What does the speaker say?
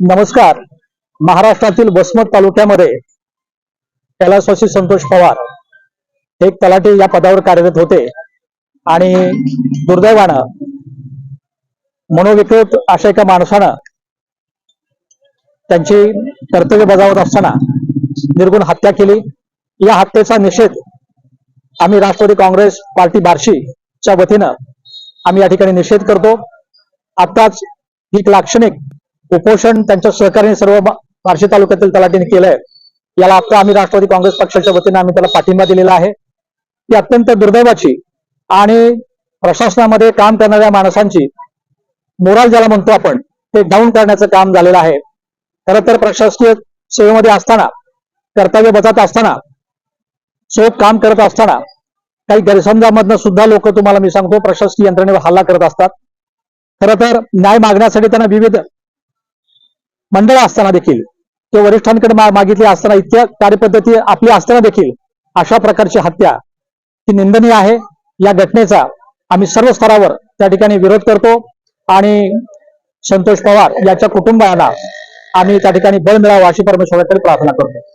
नमस्कार. महाराष्ट्रातील वसमत तालुक्यामध्ये कैलासवासी संतोष पवार हे एक तलाठी या पदावर कार्यरत होते आणि दुर्दैवानं मनोविकृत अशा एका माणसानं त्यांची कर्तव्य बजावत असताना निर्गुण हत्या केली. या हत्येचा निषेध आम्ही राष्ट्रवादी काँग्रेस पार्टी बार्शीच्या वतीनं आम्ही या ठिकाणी निषेध करतो. आत्ताच एक लाक्षणिक उपोषण त्यांच्या सहकार्याने सर्व बार्शी तालुक्यातील तलाठीने केलंय. याला आता आम्ही राष्ट्रवादी काँग्रेस पक्षाच्या वतीने आम्ही त्याला पाठिंबा दिलेला आहे. ती अत्यंत दुर्दैवाची आणि प्रशासनामध्ये काम करणाऱ्या माणसांची मोराल ज्याला म्हणतो आपण ते डाऊन करण्याचं काम झालेलं आहे. खरं तर प्रशासकीय सेवेमध्ये असताना कर्तव्य बजावत असताना चोख काम करत असताना काही गैरसमजामधनं सुद्धा लोक तुम्हाला मी सांगतो प्रशासकीय यंत्रणेवर हल्ला करत असतात. खरं तर न्याय मागण्यासाठी त्यांना विविध मंडळ असताना देखील. ते वरिष्ठांकडे मा- मागितली असताना इतक्या कार्यपद्धती आपली असताना देखील अशा प्रकारची हत्या ही निंदनीय आहे. या घटनेचा आम्ही सर्व स्तरावर त्या ठिकाणी विरोध करतो आणि संतोष पवार याच्या कुटुंबाला आम्ही त्या ठिकाणी बळ मिळावं अशी परमेश्वराकडे प्रार्थना करतो.